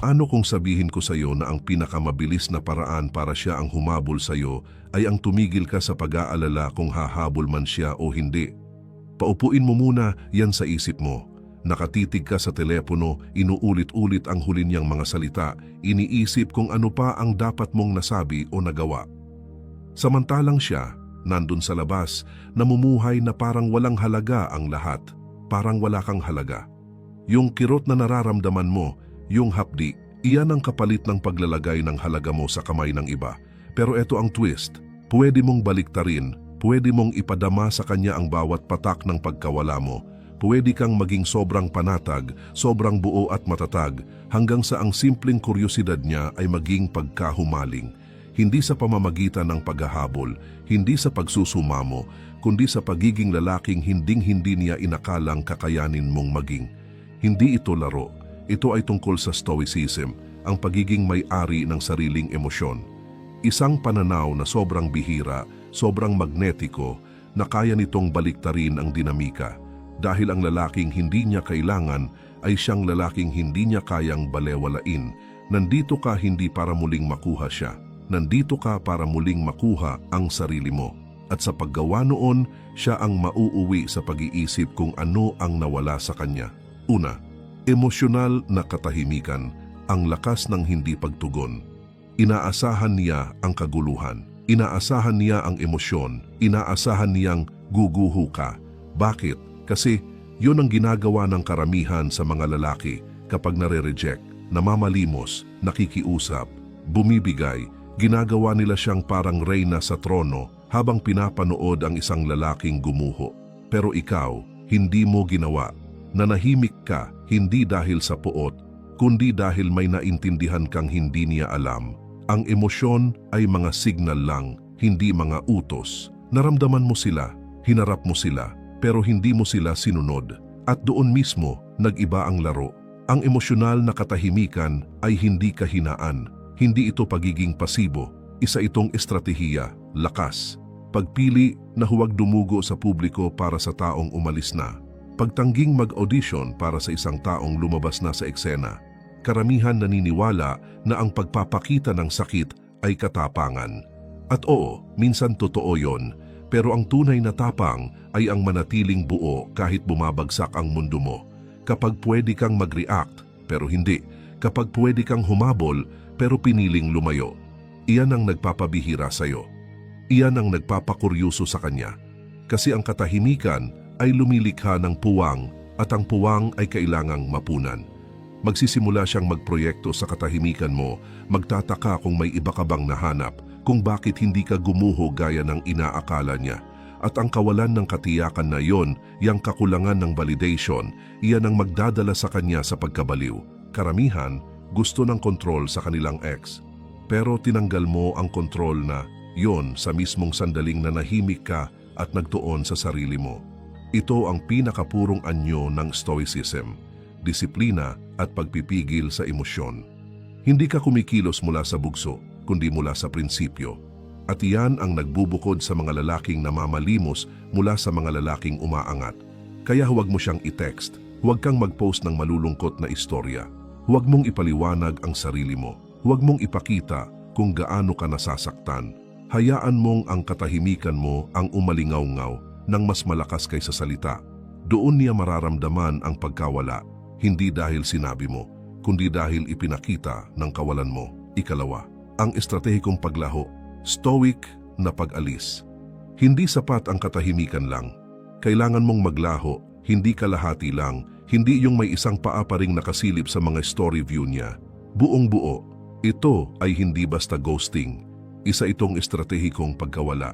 Ano kung sabihin ko sa iyo na ang pinakamabilis na paraan para siya ang humabol sa iyo ay ang tumigil ka sa pag-aalala kung hahabol man siya o hindi? Paupuin mo muna yan sa isip mo. Nakatitig ka sa telepono, inuulit-ulit ang huli niyang mga salita, iniisip kung ano pa ang dapat mong nasabi o nagawa. Samantalang siya, nandun sa labas, namumuhay na parang walang halaga ang lahat, parang wala kang halaga. Yung kirot na nararamdaman mo, yung hapdi, iyan ang kapalit ng paglalagay ng halaga mo sa kamay ng iba. Pero eto ang twist, pwede mong baliktarin, pwede mong ipadama sa kanya ang bawat patak ng pagkawala mo. Pwede kang maging sobrang panatag, sobrang buo at matatag, hanggang sa ang simpleng kuryosidad niya ay maging pagkahumaling. Hindi sa pamamagitan ng paghahabol, hindi sa pagsusumamo, kundi sa pagiging lalaking hinding-hindi niya inakalang kakayanin mong maging. Hindi ito laro. Ito ay tungkol sa stoicism, ang pagiging may-ari ng sariling emosyon. Isang pananaw na sobrang bihira, sobrang magnetiko, na kaya nitong baliktarin ang dinamika. Dahil ang lalaking hindi niya kailangan ay siyang lalaking hindi niya kayang balewalain. Nandito ka hindi para muling makuha siya. Nandito ka para muling makuha ang sarili mo. At sa paggawa noon, siya ang mauuwi sa pag-iisip kung ano ang nawala sa kanya. Una, emosyonal na katahimikan, ang lakas ng hindi pagtugon. Inaasahan niya ang kaguluhan. Inaasahan niya ang emosyon. Inaasahan niyang guguho ka. Bakit? Kasi yun ang ginagawa ng karamihan sa mga lalaki kapag nare-reject, namamalimos, nakikiusap, bumibigay, ginagawa nila siyang parang reyna sa trono habang pinapanood ang isang lalaking gumuho. Pero ikaw, hindi mo ginawa. Nanahimik ka hindi dahil sa puot, kundi dahil may naintindihan kang hindi niya alam. Ang emosyon ay mga signal lang, hindi mga utos. Naramdaman mo sila, hinarap mo sila, pero hindi mo sila sinunod. At doon mismo, nag-iba ang laro. Ang emosyonal na katahimikan ay hindi kahinaan. Hindi ito pagiging pasibo. Isa itong estratehiya, lakas. Pagpili na huwag dumugo sa publiko para sa taong umalis na. Pagtangging mag-audition para sa isang taong lumabas na sa eksena. Karamihan naniniwala na ang pagpapakita ng sakit ay katapangan. At oo, minsan totoo yon, pero ang tunay na tapang ay ang manatiling buo kahit bumabagsak ang mundo mo. Kapag pwede kang mag-react, pero hindi. Kapag pwede kang humabol, pero piniling lumayo. Iyan ang nagpapabihira sa'yo. Iyan ang nagpapakuryuso sa kanya. Kasi ang katahimikan ay lumilikha ng puwang at ang puwang ay kailangang mapunan. Magsisimula siyang magproyekto sa katahimikan mo, magtataka kung may iba ka bang nahanap, kung bakit hindi ka gumuho gaya ng inaakala niya. At ang kawalan ng katiyakan na yon, yang kakulangan ng validation, iyan ang magdadala sa kanya sa pagkabaliw. Karamihan, gusto ng kontrol sa kanilang ex. Pero tinanggal mo ang kontrol na yon sa mismong sandaling na nahimik ka at nagtuon sa sarili mo. Ito ang pinakapurong anyo ng stoicism, disiplina at pagpipigil sa emosyon. Hindi ka kumikilos mula sa bugso, kundi mula sa prinsipyo. At iyan ang nagbubukod sa mga lalaking namamalimos mula sa mga lalaking umaangat. Kaya huwag mo siyang i-text, huwag kang mag-post ng malulungkot na istorya. Huwag mong ipaliwanag ang sarili mo. Huwag mong ipakita kung gaano ka nasasaktan. Hayaan mong ang katahimikan mo ang umalingaw-ngaw ng mas malakas kaysa salita. Doon niya mararamdaman ang pagkawala, hindi dahil sinabi mo, kundi dahil ipinakita ng kawalan mo. Ikalawa, ang estratehikong paglaho, stoic na pag-alis. Hindi sapat ang katahimikan lang. Kailangan mong maglaho, hindi kalahati lang, hindi yung may isang paa pa ring nakasilip sa mga story view niya. Buong buo, ito ay hindi basta ghosting. Isa itong estratehikong pagkawala.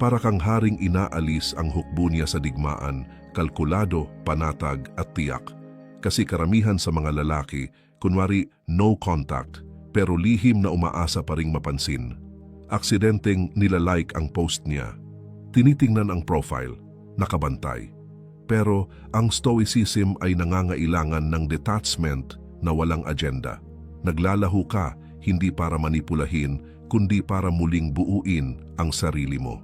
Para kang haring inaalis ang hukbo niya sa digmaan, kalkulado, panatag at tiyak. Kasi karamihan sa mga lalaki, kunwari no contact, pero lihim na umaasa pa ring mapansin. Aksidenteng nilalike ang post niya. Tinitingnan ang profile, nakabantay. Pero ang stoicism ay nangangailangan ng detachment na walang agenda. Naglalaho ka hindi para manipulahin, kundi para muling buuin ang sarili mo.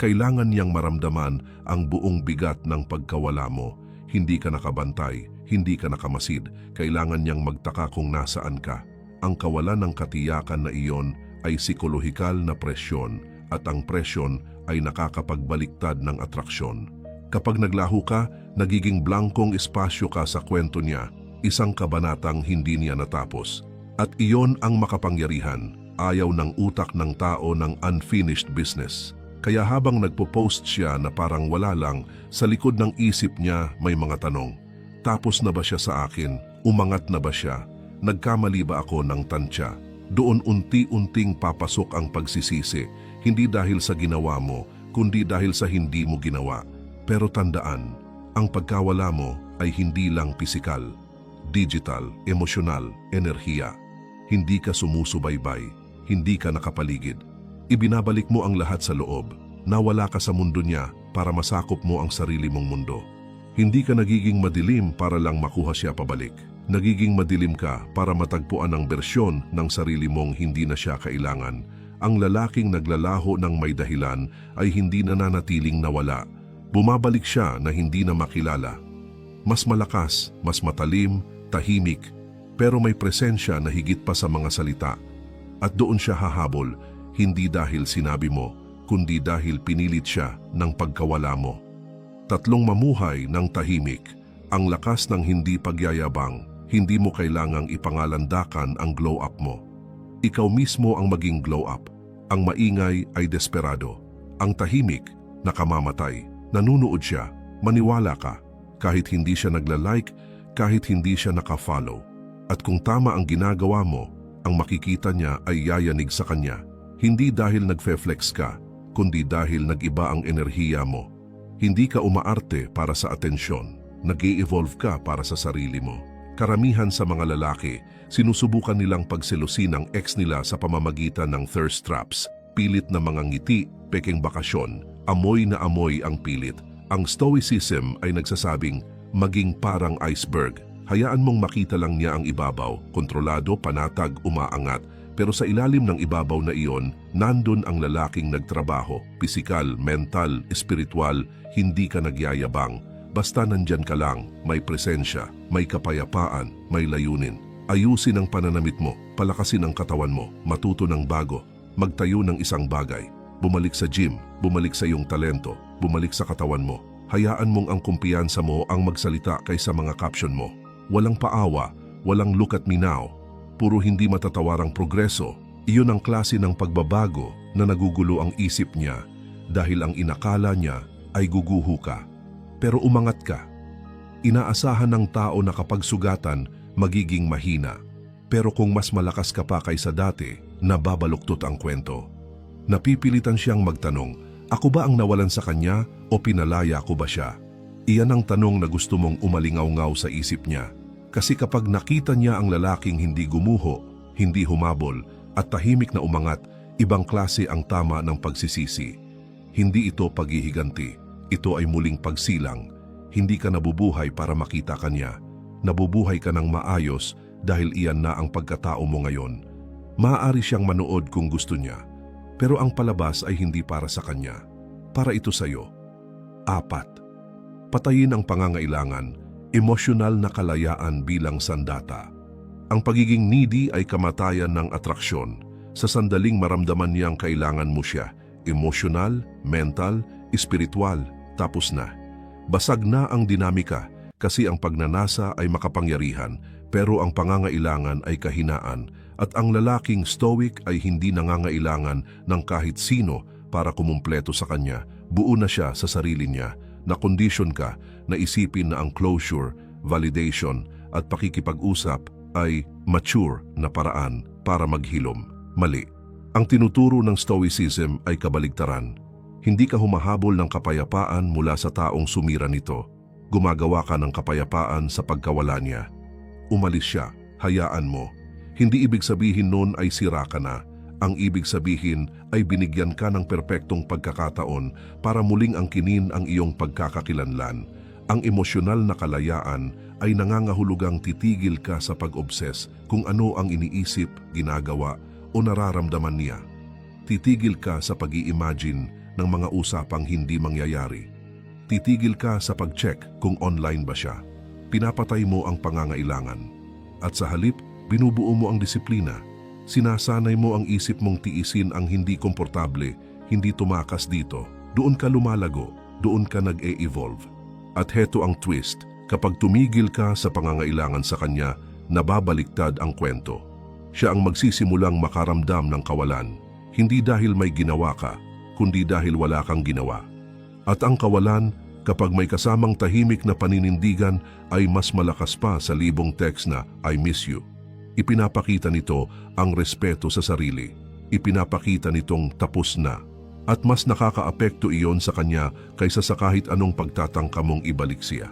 Kailangan niyang maramdaman ang buong bigat ng pagkawala mo. Hindi ka nakabantay, hindi ka nakamasid. Kailangan niyang magtaka kung nasaan ka. Ang kawalan ng katiyakan na iyon ay psikolohikal na presyon at ang presyon ay nakakapagbaliktad ng atraksyon. Kapag naglaho ka, nagiging blankong espasyo ka sa kwento niya, isang kabanatang hindi niya natapos. At iyon ang makapangyarihan, ayaw ng utak ng tao ng unfinished business. Kaya habang nagpo-post siya na parang wala lang, sa likod ng isip niya may mga tanong. Tapos na ba siya sa akin? Umangat na ba siya? Nagkamali ba ako ng tansya? Doon unti-unting papasok ang pagsisisi, hindi dahil sa ginawa mo, kundi dahil sa hindi mo ginawa. Pero tandaan, ang pagkawala mo ay hindi lang pisikal, digital, emosyonal, enerhiya. Hindi ka sumusubaybay, hindi ka nakapaligid. Ibinabalik mo ang lahat sa loob, nawala ka sa mundo niya para masakop mo ang sarili mong mundo. Hindi ka nagiging madilim para lang makuha siya pabalik. Nagiging madilim ka para matagpuan ang bersyon ng sarili mong hindi na siya kailangan. Ang lalaking naglalaho ng may dahilan ay hindi nananatiling nawala. Bumabalik siya na hindi na makilala. Mas malakas, mas matalim, tahimik, pero may presensya na higit pa sa mga salita. At doon siya hahabol, hindi dahil sinabi mo, kundi dahil pinilit siya ng pagkawala mo. Tatlong mamuhay ng tahimik, ang lakas ng hindi pagyayabang, hindi mo kailangang ipangalandakan ang glow up mo. Ikaw mismo ang maging glow up. Ang maingay ay desperado. Ang tahimik, nakamamatay. Nanunood siya, maniwala ka. Kahit hindi siya nagla-like, kahit hindi siya naka-follow. At kung tama ang ginagawa mo, ang makikita niya ay yayanig sa kanya. Hindi dahil nagfe-flex ka, kundi dahil nag-iba ang enerhiya mo. Hindi ka umaarte para sa atensyon. nag evolve ka para sa sarili mo. Karamihan sa mga lalaki, sinusubukan nilang pagselusin ang ex nila sa pamamagitan ng thirst traps, pilit na mga ngiti, peking bakasyon, amoy na amoy ang pilit. Ang stoicism ay nagsasabing, maging parang iceberg. Hayaan mong makita lang niya ang ibabaw, kontrolado, panatag, umaangat. Pero sa ilalim ng ibabaw na iyon, nandun ang lalaking nagtrabaho, pisikal, mental, espiritual, hindi ka nagyayabang. Basta nandyan ka lang, may presensya, may kapayapaan, may layunin. Ayusin ang pananamit mo, palakasin ang katawan mo, matuto ng bago, magtayo ng isang bagay. Bumalik sa gym, bumalik sa iyong talento, bumalik sa katawan mo. Hayaan mong ang kumpiyansa mo ang magsalita kaysa mga caption mo. Walang paawa, walang look at me now. Puro hindi matatawarang progreso. Iyon ang klase ng pagbabago na nagugulo ang isip niya dahil ang inakala niya ay guguho ka. Pero umangat ka. Inaasahan ng tao na kapag sugatan, magiging mahina. Pero kung mas malakas ka pa kaysa dati, nababaluktot ang kwento. Napipilitan siyang magtanong, ako ba ang nawalan sa kanya o pinalaya ko ba siya? Iyan ang tanong na gusto mong umalingaw-ngaw sa isip niya. Kasi kapag nakita niya ang lalaking hindi gumuho, hindi humabol, at tahimik na umangat, ibang klase ang tama ng pagsisisi. Hindi ito paghihiganti. Ito ay muling pagsilang. Hindi ka nabubuhay para makita kanya. Nabubuhay ka ng maayos dahil iyan na ang pagkatao mo ngayon. Maaari siyang manood kung gusto niya. Pero ang palabas ay hindi para sa kanya. Para ito sa iyo. Apat. Patayin ang pangangailangan, emosyonal na kalayaan bilang sandata. Ang pagiging needy ay kamatayan ng atraksyon. Sa sandaling maramdaman niyang kailangan mo siya, emosyonal, mental, espiritual, tapos na. Basag na ang dinamika kasi ang pagnanasa ay makapangyarihan pero ang pangangailangan ay kahinaan at ang lalaking stoic ay hindi nangangailangan ng kahit sino para kumumpleto sa kanya. Buo na siya sa sarili niya na kondisyon ka na isipin na ang closure, validation at pakikipag-usap ay mature na paraan para maghilom. Mali. Ang tinuturo ng Stoicism ay kabaligtaran. Hindi ka humahabol ng kapayapaan mula sa taong sumira nito. Gumagawa ka ng kapayapaan sa pagkawala niya. Umalis siya, hayaan mo. Hindi ibig sabihin nun ay sira ka na. Ang ibig sabihin ay binigyan ka ng perpektong pagkakataon para muling angkinin ang iyong pagkakakilanlan. Ang emosyonal na kalayaan ay nangangahulugang titigil ka sa pag-obses kung ano ang iniisip, ginagawa o nararamdaman niya. Titigil ka sa pag-i-imagine ng mga usapang hindi mangyayari. Titigil ka sa pag-check kung online ba siya. pinapatay mo ang pangangailangan. At sa halip, binubuo mo ang disiplina. Sinasanay mo ang isip mong tiisin ang hindi komportable, hindi tumakas dito. Doon ka lumalago, doon ka nag-e-evolve. At heto ang twist, kapag tumigil ka sa pangangailangan sa kanya, nababaliktad ang kwento. Siya ang magsisimulang makaramdam ng kawalan, hindi dahil may ginawa ka, kundi dahil wala kang ginawa. At ang kawalan, kapag may kasamang tahimik na paninindigan, ay mas malakas pa sa libong text na I miss you. Ipinapakita nito ang respeto sa sarili. Ipinapakita nitong tapos na. At mas nakakaapekto iyon sa kanya kaysa sa kahit anong pagtatangka mong ibalik siya.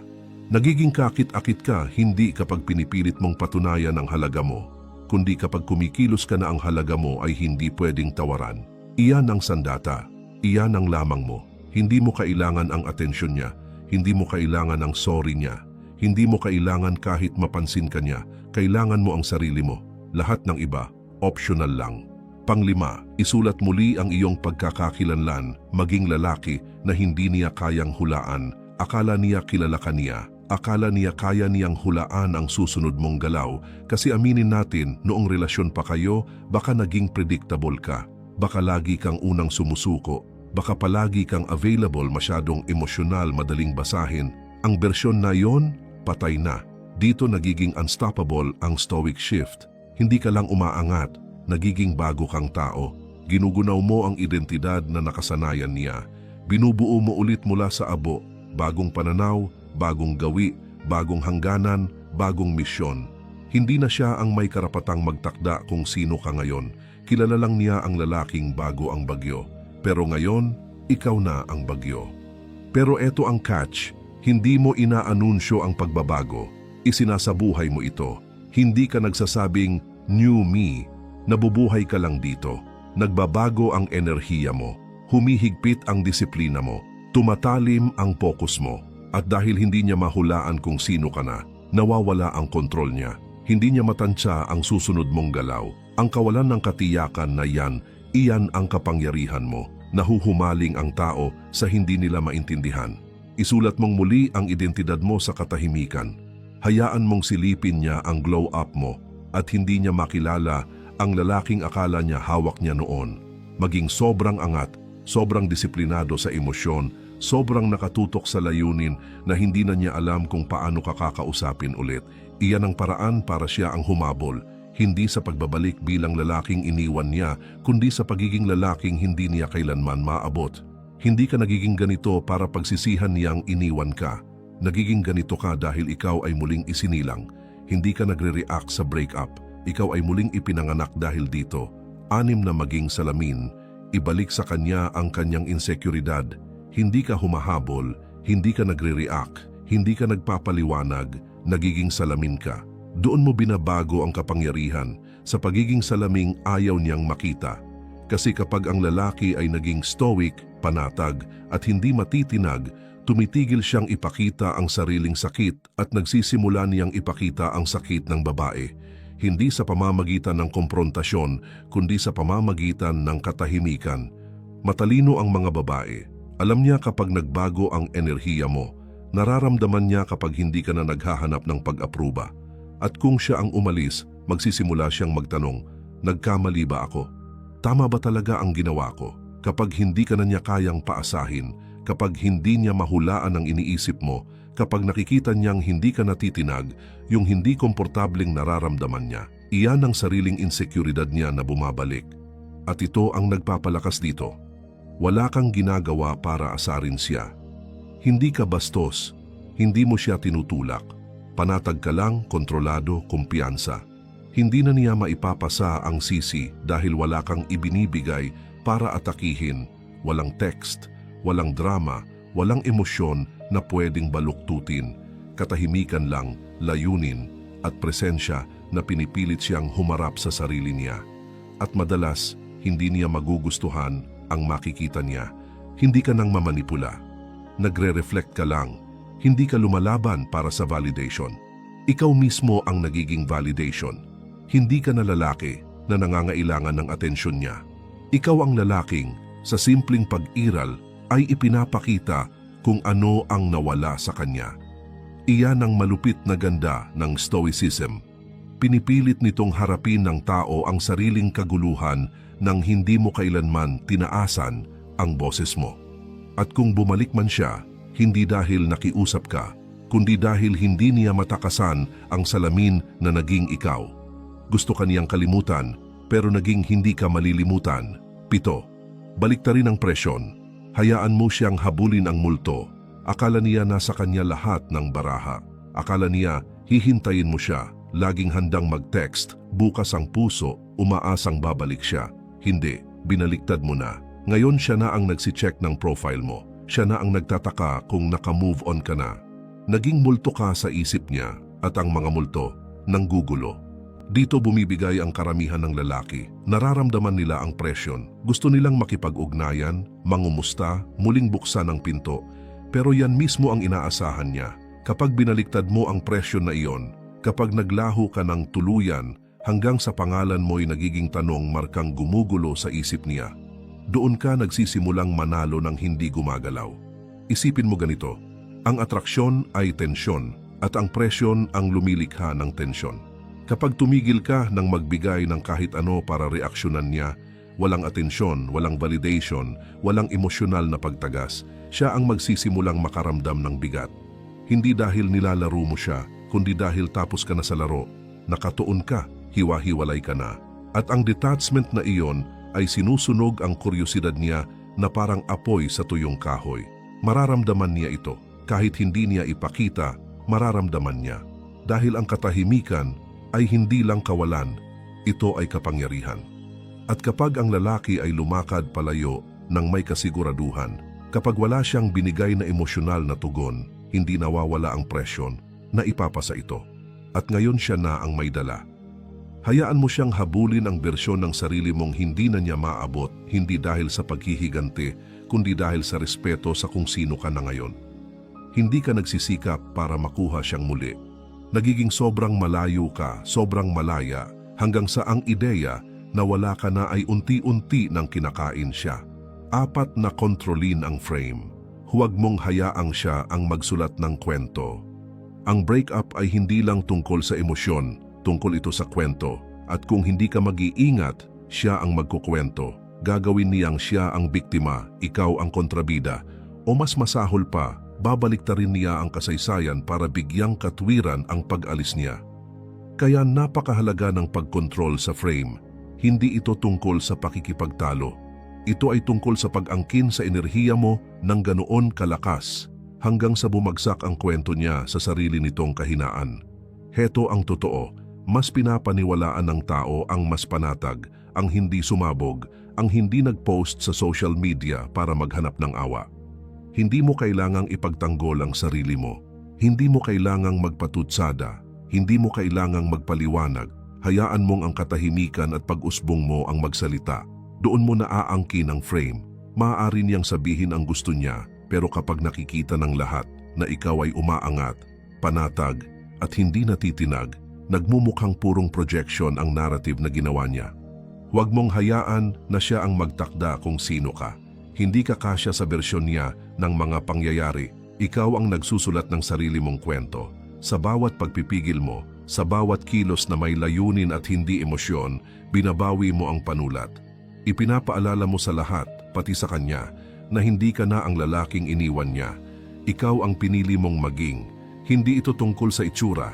Nagiging kakit-akit ka hindi kapag pinipilit mong patunayan ang halaga mo, kundi kapag kumikilos ka na ang halaga mo ay hindi pwedeng tawaran. Iyan ang sandata, iyan ang lamang mo. Hindi mo kailangan ang atensyon niya, hindi mo kailangan ang sorry niya, hindi mo kailangan kahit mapansin ka niya, kailangan mo ang sarili mo. Lahat ng iba, optional lang. Panglima, isulat muli ang iyong pagkakakilanlan, maging lalaki na hindi niya kayang hulaan. Akala niya kilala ka niya, akala niya kaya niyang hulaan ang susunod mong galaw kasi aminin natin noong relasyon pa kayo, baka naging predictable ka. Baka lagi kang unang sumusuko, baka palagi kang available masyadong emosyonal madaling basahin. Ang bersyon na yon, patay na. Dito nagiging unstoppable ang stoic shift. Hindi ka lang umaangat, nagiging bago kang tao. Ginugunaw mo ang identidad na nakasanayan niya. Binubuo mo ulit mula sa abo, bagong pananaw, bagong gawi, bagong hangganan, bagong misyon. Hindi na siya ang may karapatang magtakda kung sino ka ngayon. Kilala lang niya ang lalaking bago ang bagyo. Pero ngayon, ikaw na ang bagyo. Pero eto ang catch, hindi mo inaanunsyo ang pagbabago. Isinasabuhay mo ito. Hindi ka nagsasabing, new me. Nabubuhay ka lang dito. Nagbabago ang enerhiya mo. Humihigpit ang disiplina mo. Tumatalim ang focus mo. At dahil hindi niya mahulaan kung sino ka na, nawawala ang kontrol niya. Hindi niya matansya ang susunod mong galaw. Ang kawalan ng katiyakan na yan, iyan ang kapangyarihan mo. Nahuhumaling ang tao sa hindi nila maintindihan. Isulat mong muli ang identidad mo sa katahimikan. Hayaan mong silipin niya ang glow up mo at hindi niya makilala ang lalaking akala niya hawak niya noon. Maging sobrang angat, sobrang disiplinado sa emosyon, sobrang nakatutok sa layunin na hindi na niya alam kung paano kakakausapin ulit. Iyan ang paraan para siya ang humabol, hindi sa pagbabalik bilang lalaking iniwan niya, kundi sa pagiging lalaking hindi niya kailanman maabot. Hindi ka nagiging ganito para pagsisihan niyang iniwan ka. Nagiging ganito ka dahil ikaw ay muling isinilang. Hindi ka nagre-react sa breakup. Ikaw ay muling ipinanganak dahil dito. Anim na maging salamin. Ibalik sa kanya ang kanyang insekuridad. Hindi ka humahabol, hindi ka nagre-react, hindi ka nagpapaliwanag, nagiging salamin ka. Doon mo binabago ang kapangyarihan sa pagiging salaming ayaw niyang makita. Kasi kapag ang lalaki ay naging stoic, panatag at hindi matitinag, tumitigil siyang ipakita ang sariling sakit at nagsisimula niyang ipakita ang sakit ng babae. Hindi sa pamamagitan ng komprontasyon, kundi sa pamamagitan ng katahimikan. Matalino ang mga babae. Alam niya kapag nagbago ang enerhiya mo. Nararamdaman niya kapag hindi ka na naghahanap ng pag-apruba. At kung siya ang umalis, magsisimula siyang magtanong, nagkamali ba ako? Tama ba talaga ang ginawa ko? Kapag hindi ka na niya kayang paasahin, kapag hindi niya mahulaan ang iniisip mo, kapag nakikita niyang hindi ka natitinag, yung hindi komportableng nararamdaman niya, iyan ang sariling insekuridad niya na bumabalik. At ito ang nagpapalakas dito. Wala kang ginagawa para asarin siya. Hindi ka bastos, hindi mo siya tinutulak. Panatag ka lang, kontrolado, kumpiyansa. Hindi na niya maipapasa ang sisi dahil wala kang ibinibigay para atakihin, walang text, walang drama, walang emosyon na pwedeng baluktutin, katahimikan lang, layunin at presensya na pinipilit siyang humarap sa sarili niya. At madalas, hindi niya magugustuhan ang makikita niya. Hindi ka nang mamanipula. Nagre-reflect ka lang. Hindi ka lumalaban para sa validation. Ikaw mismo ang nagiging validation. Hindi ka na lalaki na nangangailangan ng atensyon niya. Ikaw ang lalaking sa simpleng pag-iral ay ipinapakita kung ano ang nawala sa kanya. Iyan ang malupit na ganda ng Stoicism. Pinipilit nitong harapin ng tao ang sariling kaguluhan nang hindi mo kailanman tinaasan ang boses mo. At kung bumalik man siya, hindi dahil nakiusap ka, kundi dahil hindi niya matakasan ang salamin na naging ikaw. Gusto ka niyang kalimutan, pero naging hindi ka malilimutan. Pito, baliktarin ang presyon. Hayaan mo siyang habulin ang multo. Akala niya nasa kanya lahat ng baraha. Akala niya hihintayin mo siya, laging handang mag-text, bukas ang puso, umaasang babalik siya. Hindi, binaliktad mo na. Ngayon siya na ang nagsi-check ng profile mo. Siya na ang nagtataka kung naka-move on ka na. Naging multo ka sa isip niya at ang mga multo nanggugulo. Dito bumibigay ang karamihan ng lalaki. Nararamdaman nila ang presyon. Gusto nilang makipag-ugnayan, mangumusta, muling buksan ang pinto. Pero yan mismo ang inaasahan niya. Kapag binaliktad mo ang presyon na iyon, kapag naglaho ka ng tuluyan, hanggang sa pangalan mo'y nagiging tanong markang gumugulo sa isip niya, doon ka nagsisimulang manalo ng hindi gumagalaw. Isipin mo ganito, ang atraksyon ay tensyon at ang presyon ang lumilikha ng tensyon. Kapag tumigil ka ng magbigay ng kahit ano para reaksyonan niya, walang atensyon, walang validation, walang emosyonal na pagtagas, siya ang magsisimulang makaramdam ng bigat. Hindi dahil nilalaro mo siya, kundi dahil tapos ka na sa laro, nakatuon ka, hiwa-hiwalay ka na. At ang detachment na iyon ay sinusunog ang kuryosidad niya na parang apoy sa tuyong kahoy. Mararamdaman niya ito. Kahit hindi niya ipakita, mararamdaman niya. Dahil ang katahimikan ay hindi lang kawalan, ito ay kapangyarihan. At kapag ang lalaki ay lumakad palayo ng may kasiguraduhan, kapag wala siyang binigay na emosyonal na tugon, hindi nawawala ang presyon na ipapasa ito. At ngayon siya na ang may dala. Hayaan mo siyang habulin ang bersyon ng sarili mong hindi na niya maabot, hindi dahil sa paghihigante, kundi dahil sa respeto sa kung sino ka na ngayon. Hindi ka nagsisikap para makuha siyang muli. Nagiging sobrang malayo ka, sobrang malaya, hanggang sa ang ideya na wala ka na ay unti-unti nang kinakain siya. Apat na kontrolin ang frame. Huwag mong hayaang siya ang magsulat ng kwento. Ang breakup ay hindi lang tungkol sa emosyon, tungkol ito sa kwento. At kung hindi ka mag-iingat, siya ang magkukwento. Gagawin niyang siya ang biktima, ikaw ang kontrabida. O mas masahol pa, babalik rin niya ang kasaysayan para bigyang katwiran ang pag-alis niya. Kaya napakahalaga ng pagkontrol sa frame. Hindi ito tungkol sa pakikipagtalo. Ito ay tungkol sa pag-angkin sa enerhiya mo ng ganoon kalakas hanggang sa bumagsak ang kwento niya sa sarili nitong kahinaan. Heto ang totoo, mas pinapaniwalaan ng tao ang mas panatag, ang hindi sumabog, ang hindi nag-post sa social media para maghanap ng awa. Hindi mo kailangang ipagtanggol ang sarili mo. Hindi mo kailangang magpatutsada. Hindi mo kailangang magpaliwanag. Hayaan mong ang katahimikan at pag-usbong mo ang magsalita. Doon mo naaangkin ang frame. Maaari niyang sabihin ang gusto niya, pero kapag nakikita ng lahat na ikaw ay umaangat, panatag, at hindi natitinag, nagmumukhang purong projection ang narrative na ginawa niya. Huwag mong hayaan na siya ang magtakda kung sino ka. Hindi ka kasya sa bersyon niya ng mga pangyayari. Ikaw ang nagsusulat ng sarili mong kwento. Sa bawat pagpipigil mo, sa bawat kilos na may layunin at hindi emosyon, binabawi mo ang panulat. Ipinapaalala mo sa lahat, pati sa kanya, na hindi ka na ang lalaking iniwan niya. Ikaw ang pinili mong maging. Hindi ito tungkol sa itsura.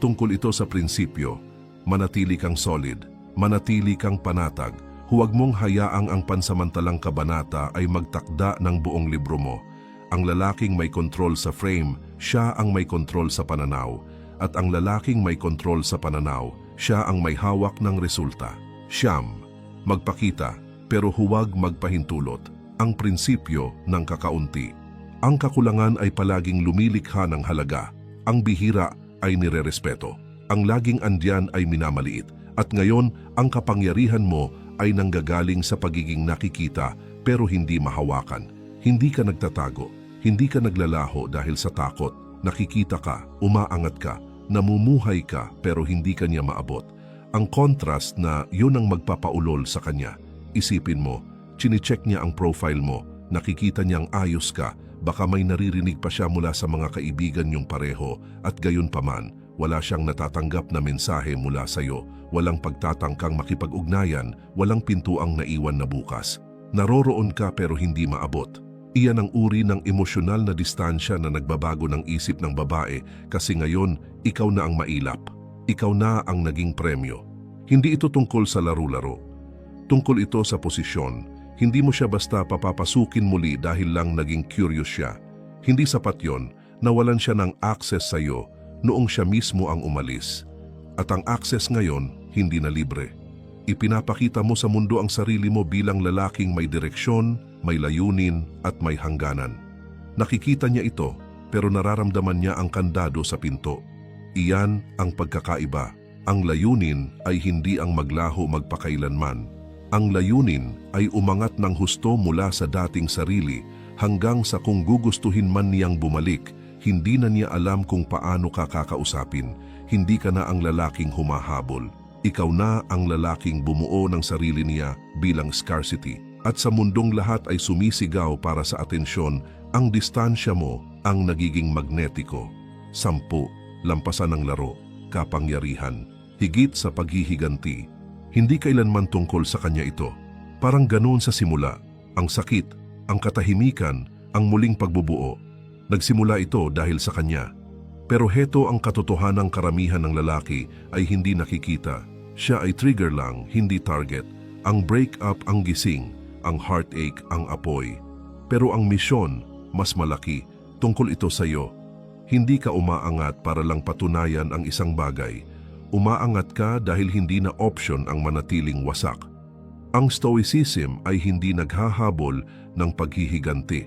Tungkol ito sa prinsipyo. Manatili kang solid. Manatili kang panatag. Huwag mong hayaang ang pansamantalang kabanata ay magtakda ng buong libro mo. Ang lalaking may kontrol sa frame, siya ang may kontrol sa pananaw. At ang lalaking may kontrol sa pananaw, siya ang may hawak ng resulta. Siyam, magpakita, pero huwag magpahintulot. Ang prinsipyo ng kakaunti. Ang kakulangan ay palaging lumilikha ng halaga. Ang bihira ay nirerespeto. Ang laging andyan ay minamaliit. At ngayon, ang kapangyarihan mo ay nanggagaling sa pagiging nakikita pero hindi mahawakan. Hindi ka nagtatago, hindi ka naglalaho dahil sa takot. Nakikita ka, umaangat ka, namumuhay ka pero hindi ka niya maabot. Ang contrast na yun ang magpapaulol sa kanya. Isipin mo, chinecheck niya ang profile mo, nakikita niyang ayos ka, Baka may naririnig pa siya mula sa mga kaibigan niyong pareho at gayon paman, wala siyang natatanggap na mensahe mula sa iyo, walang pagtatangkang makipag-ugnayan, walang pintuang naiwan na bukas. Naroroon ka pero hindi maabot. Iyan ang uri ng emosyonal na distansya na nagbabago ng isip ng babae kasi ngayon ikaw na ang mailap. Ikaw na ang naging premyo. Hindi ito tungkol sa laro-laro. Tungkol ito sa posisyon. Hindi mo siya basta papapasukin muli dahil lang naging curious siya. Hindi sapat yon, nawalan siya ng access sa iyo noong siya mismo ang umalis. At ang access ngayon, hindi na libre. Ipinapakita mo sa mundo ang sarili mo bilang lalaking may direksyon, may layunin at may hangganan. Nakikita niya ito pero nararamdaman niya ang kandado sa pinto. Iyan ang pagkakaiba. Ang layunin ay hindi ang maglaho magpakailanman. Ang layunin ay umangat ng husto mula sa dating sarili hanggang sa kung gugustuhin man niyang bumalik, hindi na niya alam kung paano ka kakausapin. Hindi ka na ang lalaking humahabol. Ikaw na ang lalaking bumuo ng sarili niya bilang scarcity. At sa mundong lahat ay sumisigaw para sa atensyon, ang distansya mo ang nagiging magnetiko. Sampu, lampasan ng laro, kapangyarihan, higit sa paghihiganti. Hindi kailanman tungkol sa kanya ito. Parang ganoon sa simula, ang sakit, ang katahimikan, ang muling pagbubuo. Nagsimula ito dahil sa kanya. Pero heto ang katotohanang karamihan ng lalaki ay hindi nakikita. Siya ay trigger lang, hindi target. Ang break-up ang gising, ang heartache ang apoy. Pero ang misyon, mas malaki, tungkol ito sa iyo. Hindi ka umaangat para lang patunayan ang isang bagay. Umaangat ka dahil hindi na option ang manatiling wasak. Ang stoicism ay hindi naghahabol ng paghihiganti.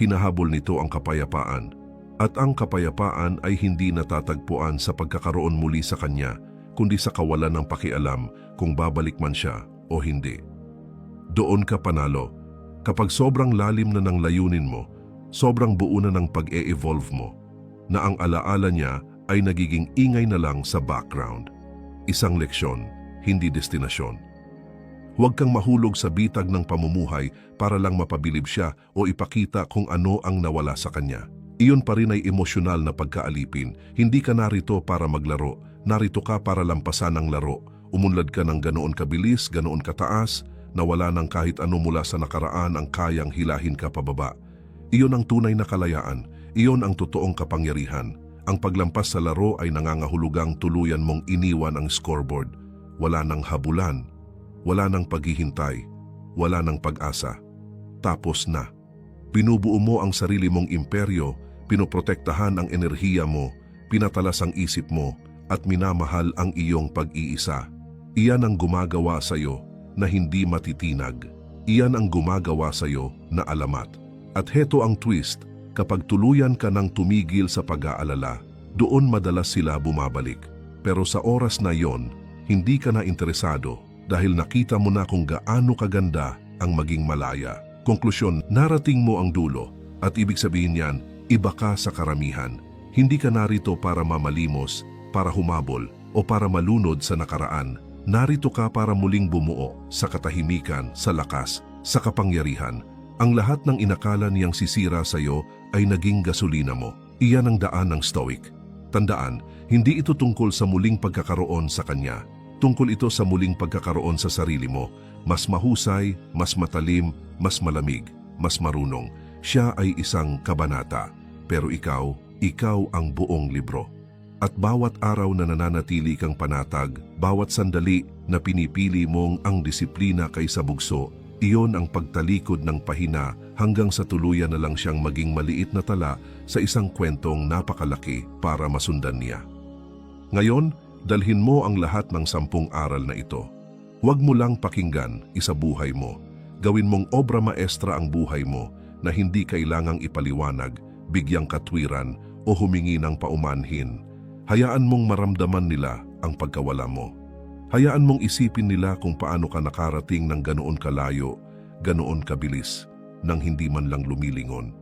Hinahabol nito ang kapayapaan. At ang kapayapaan ay hindi natatagpuan sa pagkakaroon muli sa kanya, kundi sa kawalan ng pakialam kung babalik man siya o hindi. Doon ka panalo. Kapag sobrang lalim na ng layunin mo, sobrang buo na ng pag-e-evolve mo, na ang alaala niya ay nagiging ingay na lang sa background. Isang leksyon, hindi destinasyon. Huwag kang mahulog sa bitag ng pamumuhay para lang mapabilib siya o ipakita kung ano ang nawala sa kanya. Iyon pa rin ay emosyonal na pagkaalipin. Hindi ka narito para maglaro. Narito ka para lampasan ang laro. Umunlad ka ng ganoon kabilis, ganoon kataas, na wala ng kahit ano mula sa nakaraan ang kayang hilahin ka pababa. Iyon ang tunay na kalayaan. Iyon ang totoong kapangyarihan. Ang paglampas sa laro ay nangangahulugang tuluyan mong iniwan ang scoreboard. Wala ng habulan. Wala ng paghihintay. Wala ng pag-asa. Tapos na. Binubuo mo ang sarili mong imperyo, pinoprotektahan ang enerhiya mo, pinatalas ang isip mo, at minamahal ang iyong pag-iisa. Iyan ang gumagawa sa iyo na hindi matitinag. Iyan ang gumagawa sa iyo na alamat. At heto ang twist, kapag tuluyan ka ng tumigil sa pag-aalala, doon madalas sila bumabalik. Pero sa oras na yon, hindi ka na interesado dahil nakita mo na kung gaano kaganda ang maging malaya. Konklusyon, narating mo ang dulo at ibig sabihin yan, iba ka sa karamihan. Hindi ka narito para mamalimos, para humabol o para malunod sa nakaraan. Narito ka para muling bumuo sa katahimikan, sa lakas, sa kapangyarihan. Ang lahat ng inakala niyang sisira sa iyo ay naging gasolina mo. Iyan ang daan ng stoic. Tandaan, hindi ito tungkol sa muling pagkakaroon sa kanya. Tungkol ito sa muling pagkakaroon sa sarili mo. Mas mahusay, mas matalim, mas malamig, mas marunong. Siya ay isang kabanata. Pero ikaw, ikaw ang buong libro. At bawat araw na nananatili kang panatag, bawat sandali na pinipili mong ang disiplina kaysa bugso, iyon ang pagtalikod ng pahina hanggang sa tuluyan na lang siyang maging maliit na tala sa isang kwentong napakalaki para masundan niya. Ngayon, dalhin mo ang lahat ng sampung aral na ito. Huwag mo lang pakinggan, isa buhay mo. Gawin mong obra maestra ang buhay mo na hindi kailangang ipaliwanag, bigyang katwiran o humingi ng paumanhin. Hayaan mong maramdaman nila ang pagkawala mo. Hayaan mong isipin nila kung paano ka nakarating ng ganoon kalayo, ganoon kabilis, nang hindi man lang lumilingon.